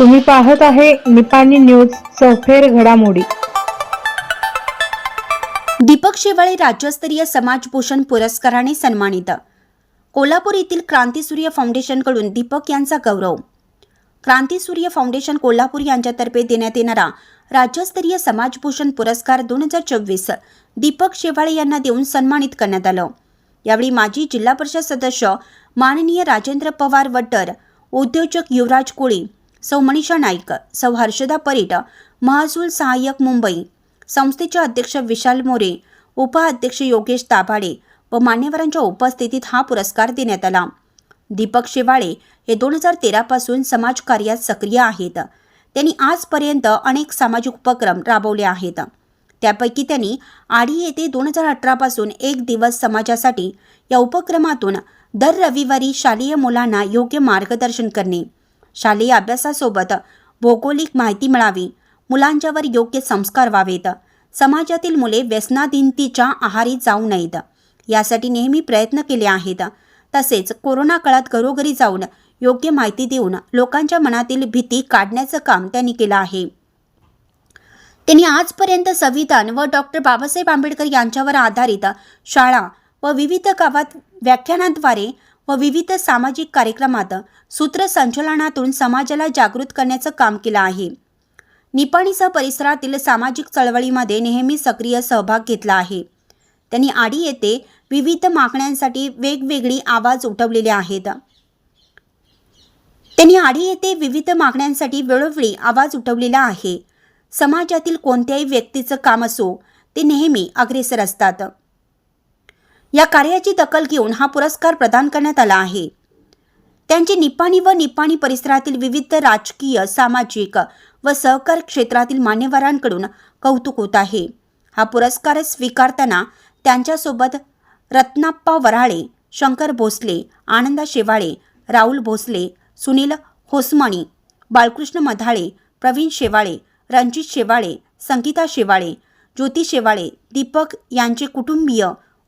तुम्ही पाहत आहे निपाणी न्यूज सफेर घडामोडी. दीपक शेवाळे राज्यस्तरीय समाजभूषण पुरस्काराने सन्मानित. कोल्हापूर येथील क्रांतीसूर्य फाउंडेशनकडून दीपक यांचा गौरव. क्रांतीसूर्य फाउंडेशन कोल्हापूर यांच्यातर्फे देण्यात येणारा राज्यस्तरीय समाजभूषण पुरस्कार दोन हजार चोवीस दीपक शेवाळे यांना देऊन सन्मानित करण्यात आलं. यावेळी माजी जिल्हा परिषद सदस्य माननीय राजेंद्र पवार वट्टर उद्योजक युवराज कोळी सौ मनीषा नाईक सौ हर्षदा परीट महसूल सहाय्यक मुंबई. संस्थेचे अध्यक्ष विशाल मोरे उपाध्यक्ष योगेश ताभाडे व मान्यवरांच्या उपस्थितीत हा पुरस्कार देण्यात आला. दीपक शेवाळे हे दोन हजार तेरापासून समाजकार्यात सक्रिय आहेत. त्यांनी आजपर्यंत अनेक सामाजिक उपक्रम राबवले आहेत. त्यापैकी त्यांनी आडी येथे दोन हजार अठरापासून एक दिवस समाजासाठी या उपक्रमातून दर रविवारी शालेय मुलांना योग्य मार्गदर्शन करणे शालेय अभ्यासासोबत भौगोलिक माहिती मिळावी मुलांच्यावर योग्य संस्कार व्हावेत. समाजातील मुले व्यसनादिंतीच्या आहारी जाऊ नयेत. यासाठी नेहमी प्रयत्न केले आहेत. तसेच कोरोना काळात घरोघरी जाऊन योग्य माहिती देऊन लोकांच्या मनातील भीती काढण्याचं काम त्यांनी केलं आहे. त्यांनी आजपर्यंत संविधान व डॉक्टर बाबासाहेब आंबेडकर यांच्यावर आधारित शाळा व विविध गावात व्याख्यानांद्वारे व विविध सामाजिक कार्यक्रमात सूत्रसंचलनातून समाजाला जागृत करण्याचं काम केलं आहे. निपाणीसह परिसरातील सामाजिक चळवळीमध्ये नेहमी सक्रिय सहभाग घेतला आहे. त्यांनी आडी येथे विविध मागण्यांसाठी वेगवेगळी आवाज उठवलेले आहेत. त्यांनी आडी येथे विविध मागण्यांसाठी वेळोवेळी आवाज उठवलेला आहे. समाजातील कोणत्याही व्यक्तीचं काम असो ते नेहमी अग्रेसर असतात. या कार्याची दखल घेऊन हा पुरस्कार प्रदान करण्यात आला आहे. त्यांचे निपाणी व निपाणी परिसरातील विविध राजकीय सामाजिक व सहकार क्षेत्रातील मान्यवरांकडून कौतुक होत आहे. हा पुरस्कार स्वीकारताना त्यांच्यासोबत रत्नाप्पा वराळे शंकर भोसले आनंदा शेवाळे राहुल भोसले सुनील होसमणी बाळकृष्ण मधाळे प्रवीण शेवाळे रणजित शेवाळे संगीता शेवाळे ज्योती शेवाळे दीपक यांचे कुटुंबीय